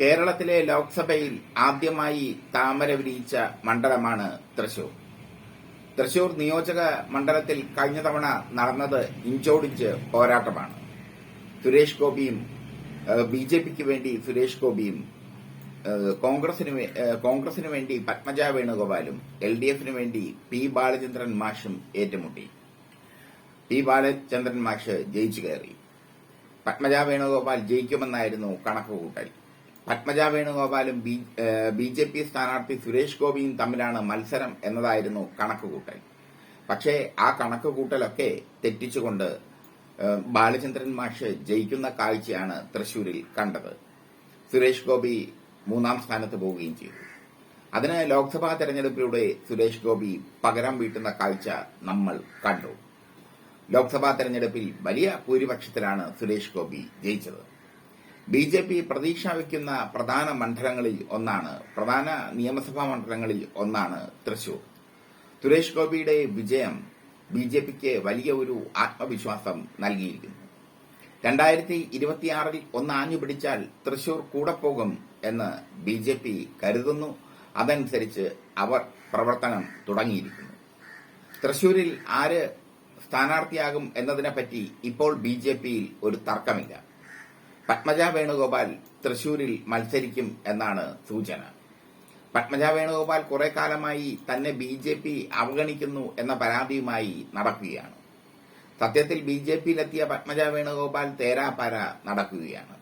കേരളത്തിലെ ലോക്സഭയിൽ ആദ്യമായി താമര വിരിയിച്ച മണ്ഡലമാണ് തൃശൂർ. തൃശൂർ നിയോജക മണ്ഡലത്തിൽ കഴിഞ്ഞ തവണ നടന്നത് ഇഞ്ചോടിഞ്ച് പോരാട്ടമാണ്. സുരേഷ് ഗോപിയും ബി ജെ പിക്ക് വേണ്ടി സുരേഷ് ഗോപിയും കോൺഗ്രസിന് കോൺഗ്രസിന് വേണ്ടി പത്മജ വേണുഗോപാലും എൽ ഡി എഫിന് വേണ്ടി പി ബാലചന്ദ്രൻ മാഷും ഏറ്റുമുട്ടി. പി ബാലചന്ദ്രൻ മാഷ് ജയിച്ചു കയറി. പത്മജ വേണുഗോപാൽ ജയിക്കുമെന്നായിരുന്നു കണക്കുകൂട്ടൽ. പത്മജ വേണുഗോപാലും ബി ജെ പി സ്ഥാനാർത്ഥി സുരേഷ് ഗോപിയും തമ്മിലാണ് മത്സരം എന്നതായിരുന്നു കണക്കുകൂട്ടൽ. പക്ഷേ ആ കണക്കുകൂട്ടലൊക്കെ തെറ്റിച്ചുകൊണ്ട് ബാലചന്ദ്രൻ മാഷ് ജയിക്കുന്ന കാഴ്ചയാണ് തൃശൂരിൽ കണ്ടത്. സുരേഷ് ഗോപി മൂന്നാം സ്ഥാനത്ത് പോവുകയും ചെയ്തു. അതിന് ലോക്സഭാ തെരഞ്ഞെടുപ്പിലൂടെ സുരേഷ് ഗോപി പകരം വീട്ടുന്ന കാഴ്ച നമ്മൾ കണ്ടു. ലോക്സഭാ തെരഞ്ഞെടുപ്പിൽ വലിയ ഭൂരിപക്ഷത്തിലാണ് സുരേഷ് ഗോപി ജയിച്ചത്. ബി ജെ പി പ്രതീക്ഷ വയ്ക്കുന്ന പ്രധാന മണ്ഡലങ്ങളിൽ ഒന്നാണ് പ്രധാന നിയമസഭാ മണ്ഡലങ്ങളിൽ ഒന്നാണ് തൃശൂർ. സുരേഷ് ഗോപിയുടെ വിജയം ബി ജെ പിക്ക് വലിയ ഒരു ആത്മവിശ്വാസം നൽകിയിരിക്കുന്നു. രണ്ടായിരത്തി ഇരുപത്തിയാറിൽ ഒന്ന് ആഞ്ഞു പിടിച്ചാൽ തൃശൂർ കൂടെ പോകും എന്ന് ബി ജെ പി കരുതുന്നു. അതനുസരിച്ച് അവർ പ്രവർത്തനം തുടങ്ങിയിരിക്കുന്നു. തൃശൂരിൽ ആര് സ്ഥാനാർത്ഥിയാകും എന്നതിനെപ്പറ്റി ഇപ്പോൾ ബി ജെ പിയിൽ ഒരു തർക്കമില്ല. പത്മജ വേണുഗോപാൽ തൃശൂരിൽ മത്സരിക്കും എന്നാണ് സൂചന. പത്മജ വേണുഗോപാൽ കുറെ കാലമായി തന്നെ ബി ജെ പി അവഗണിക്കുന്നു എന്ന പരാതിയുമായി നടക്കുകയാണ്. സത്യത്തിൽ ബി ജെ പിയിലെത്തിയ പത്മജ വേണുഗോപാൽ തേരാപാര നടക്കുകയാണ്.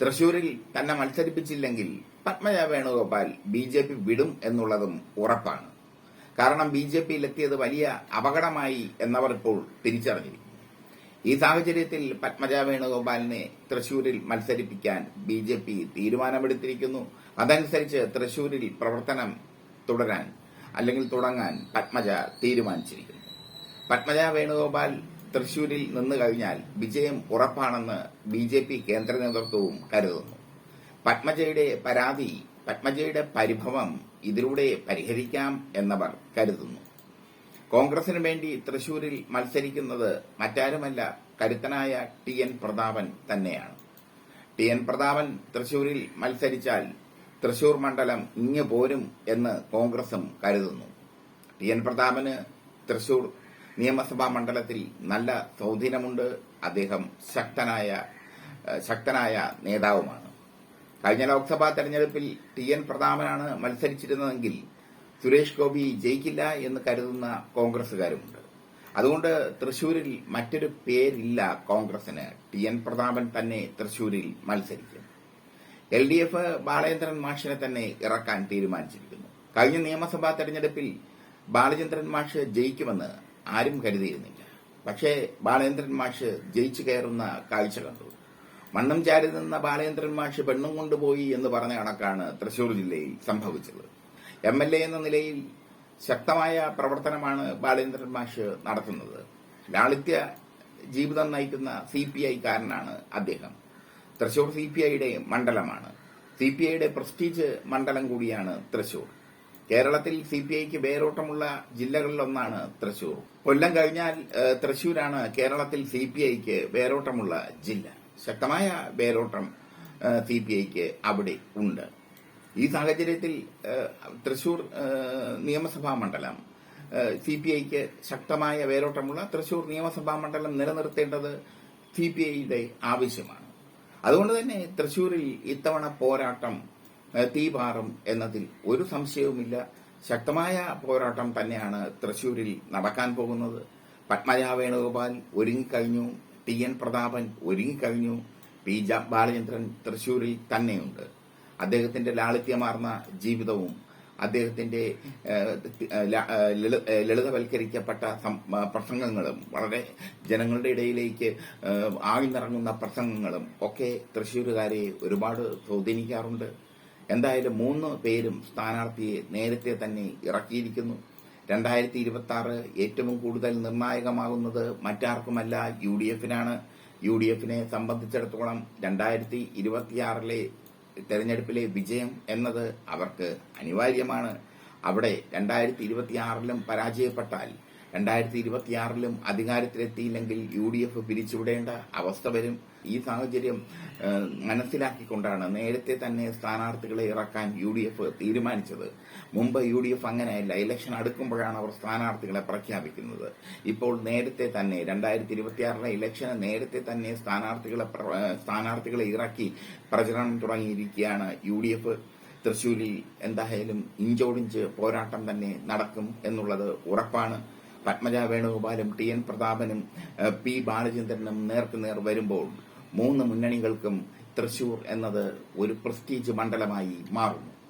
തൃശൂരിൽ തന്നെ മത്സരിപ്പിച്ചില്ലെങ്കിൽ Padmaja Venugopal B J P വിടും എന്നുള്ളതും ഉറപ്പാണ്. കാരണം ബി ജെ പിയിലെത്തിയത് വലിയ അപകടമായി എന്നവർ ഇപ്പോൾ തിരിച്ചറിഞ്ഞിരിക്കുന്നു. ഈ സാഹചര്യത്തിൽ പത്മജ വേണുഗോപാലിനെ തൃശൂരിൽ മത്സരിപ്പിക്കാൻ ബി ജെ പി തീരുമാനമെടുത്തിരിക്കുന്നു. അതനുസരിച്ച് തൃശൂരിൽ പ്രവർത്തനം തുടരാൻ അല്ലെങ്കിൽ തുടങ്ങാൻ പത്മജ തീരുമാനിച്ചിരിക്കുന്നു. പത്മജ വേണുഗോപാൽ തൃശൂരിൽ നിന്ന് കഴിഞ്ഞാൽ വിജയം ഉറപ്പാണെന്ന് ബി ജെ പി കേന്ദ്ര നേതൃത്വവും കരുതുന്നു. പത്മജയുടെ പരാതി പത്മജയുടെ പരിഭവം ഇതിലൂടെ പരിഹരിക്കാം എന്നവർ കരുതുന്നു. കോൺഗ്രസിന് വേണ്ടി തൃശൂരിൽ മത്സരിക്കുന്നത് മറ്റാരുമല്ല കരുത്തനായ ടി എൻ പ്രതാപൻ തന്നെയാണ്. ടി എൻ പ്രതാപൻ തൃശൂരിൽ മത്സരിച്ചാൽ തൃശൂർ മണ്ഡലം ഇങ്ങ് പോരും എന്ന് കോൺഗ്രസും കരുതുന്നു. ടി എൻ പ്രതാപന് തൃശൂർ നിയമസഭാ മണ്ഡലത്തിൽ നല്ല സ്വാധീനമുണ്ട്. അദ്ദേഹം ശക്തനായ ശക്തനായ നേതാവുമാണ്. കഴിഞ്ഞ ലോക്സഭാ തെരഞ്ഞെടുപ്പിൽ ടി എൻ പ്രതാപനാണ് മത്സരിച്ചിരുന്നതെങ്കിൽ സുരേഷ് ഗോപി ജയിക്കില്ല എന്ന് കരുതുന്ന കോൺഗ്രസുകാരുമുണ്ട് അതുകൊണ്ട് തൃശൂരിൽ മറ്റൊരു പേരില്ല കോൺഗ്രസിന് ടി എൻ പ്രതാപൻ തന്നെ തൃശൂരിൽ മത്സരിക്കും. എൽ ഡി എഫ് ബാലചന്ദ്രൻ മാഷിനെ തന്നെ ഇറക്കാൻ തീരുമാനിച്ചിരിക്കുന്നു. കഴിഞ്ഞ നിയമസഭാ തെരഞ്ഞെടുപ്പിൽ ബാലചന്ദ്രൻ മാഷ് ജയിക്കുമെന്ന് ആരും കരുതിയിരുന്നില്ല. പക്ഷേ ബാലചന്ദ്രൻ മാഷ് ജയിച്ചു കയറുന്ന കാഴ്ച കണ്ടു. മണ്ണും ചാരി നിന്ന ബാലചന്ദ്രൻ മാഷ് പെണ്ണും കൊണ്ടുപോയി എന്ന് പറഞ്ഞ കണക്കാണ് തൃശൂർ ജില്ലയിൽ സംഭവിച്ചത്. എം എൽ എ എന്ന നിലയിൽ ശക്തമായ പ്രവർത്തനമാണ് ബാലേന്ദ്രൻ മാഷ് നടത്തുന്നത്. ലാളിത്യ ജീവിതം നയിക്കുന്ന സി പി ഐക്കാരനാണ് അദ്ദേഹം. തൃശൂർ സി പി ഐയുടെ മണ്ഡലമാണ്. സി പി ഐയുടെ പ്രസ്റ്റീജ് മണ്ഡലം കൂടിയാണ് തൃശൂർ. കേരളത്തിൽ സി പി ഐക്ക് വേരോട്ടമുള്ള ജില്ലകളിലൊന്നാണ് തൃശൂർ. കൊല്ലം കഴിഞ്ഞാൽ തൃശൂരാണ് കേരളത്തിൽ സി പി ഐക്ക് വേരോട്ടമുള്ള ജില്ല. ശക്തമായ വേരോട്ടം സി പി ഐക്ക് അവിടെ ഉണ്ട്. ഈ സാഹചര്യത്തിൽ തൃശൂർ നിയമസഭാ മണ്ഡലം സി പി ഐക്ക് ശക്തമായ വേരോട്ടമുള്ള തൃശൂർ നിയമസഭാ മണ്ഡലം നിലനിർത്തേണ്ടത് സി പി ഐയുടെ ആവശ്യമാണ്. അതുകൊണ്ട് തന്നെ തൃശൂരിൽ ഇത്തവണ പോരാട്ടം തീപാറും എന്നതിൽ ഒരു സംശയവുമില്ല. ശക്തമായ പോരാട്ടം തന്നെയാണ് തൃശൂരിൽ നടക്കാൻ പോകുന്നത്. പത്മജ വേണുഗോപാൽ ഒരുങ്ങിക്കഴിഞ്ഞു ടി എൻ പ്രതാപൻ ഒരുങ്ങിക്കഴിഞ്ഞു പി ബാലചന്ദ്രൻ തൃശൂരിൽ തന്നെയുണ്ട്. അദ്ദേഹത്തിന്റെ ലാളിത്യമാർന്ന ജീവിതവും അദ്ദേഹത്തിന്റെ ലളിതവൽക്കരിക്കപ്പെട്ട പ്രസംഗങ്ങളും വളരെ ജനങ്ങളുടെ ഇടയിലേക്ക് ആഴ്ന്നിറങ്ങുന്ന പ്രസംഗങ്ങളും ഒക്കെ തൃശ്ശൂരുകാരെ ഒരുപാട് സ്വാധീനിക്കാറുണ്ട്. എന്തായാലും മൂന്ന് പേരും സ്ഥാനാർത്ഥിയെ നേരത്തെ തന്നെ ഇറക്കിയിരിക്കുന്നു. രണ്ടായിരത്തി ഇരുപത്തി ആറ് ഏറ്റവും കൂടുതൽ നിർണായകമാകുന്നത് മറ്റാർക്കുമല്ല യു ഡി എഫിനാണ്. യു ഡി എഫിനെ സംബന്ധിച്ചിടത്തോളം രണ്ടായിരത്തി ഇരുപത്തിയാറിലെ തെരഞ്ഞെടുപ്പിലെ വിജയം എന്നത് അവർക്ക് അനിവാര്യമാണ്. അവിടെ രണ്ടായിരത്തി ഇരുപത്തിയാറിലും പരാജയപ്പെട്ടാൽ രണ്ടായിരത്തി ഇരുപത്തിയാറിലും അധികാരത്തിലെത്തിയില്ലെങ്കിൽ യു ഡി എഫ് പിരിച്ചുവിടേണ്ട അവസ്ഥ വരും. ഈ സാഹചര്യം മനസ്സിലാക്കിക്കൊണ്ടാണ് നേരത്തെ തന്നെ സ്ഥാനാർത്ഥികളെ ഇറക്കാൻ യു ഡി എഫ് തീരുമാനിച്ചത്. മുമ്പ് യു ഡി എഫ് അങ്ങനെയല്ല. ഇലക്ഷൻ അടുക്കുമ്പോഴാണ് അവർ സ്ഥാനാർത്ഥികളെ പ്രഖ്യാപിക്കുന്നത്. ഇപ്പോൾ നേരത്തെ തന്നെ രണ്ടായിരത്തി ഇരുപത്തിയാറിലെ ഇലക്ഷന് നേരത്തെ തന്നെ സ്ഥാനാർത്ഥികളെ സ്ഥാനാർത്ഥികളെ ഇറക്കി പ്രചരണം തുടങ്ങിയിരിക്കുകയാണ് യു ഡി എഫ് തൃശൂരിൽ എന്തായാലും ഇഞ്ചോടിഞ്ച് പോരാട്ടം തന്നെ നടക്കും എന്നുള്ളത് ഉറപ്പാണ്. പത്മജ വേണുഗോപാലും ടി എൻ പ്രതാപനും പി ബാലചന്ദ്രനും നേർക്കുനേർ വരുമ്പോൾ മൂന്ന് മുന്നണികൾക്കും തൃശൂർ എന്നത് ഒരു പ്രസ്റ്റീജ് മണ്ഡലമായി മാറുന്നു.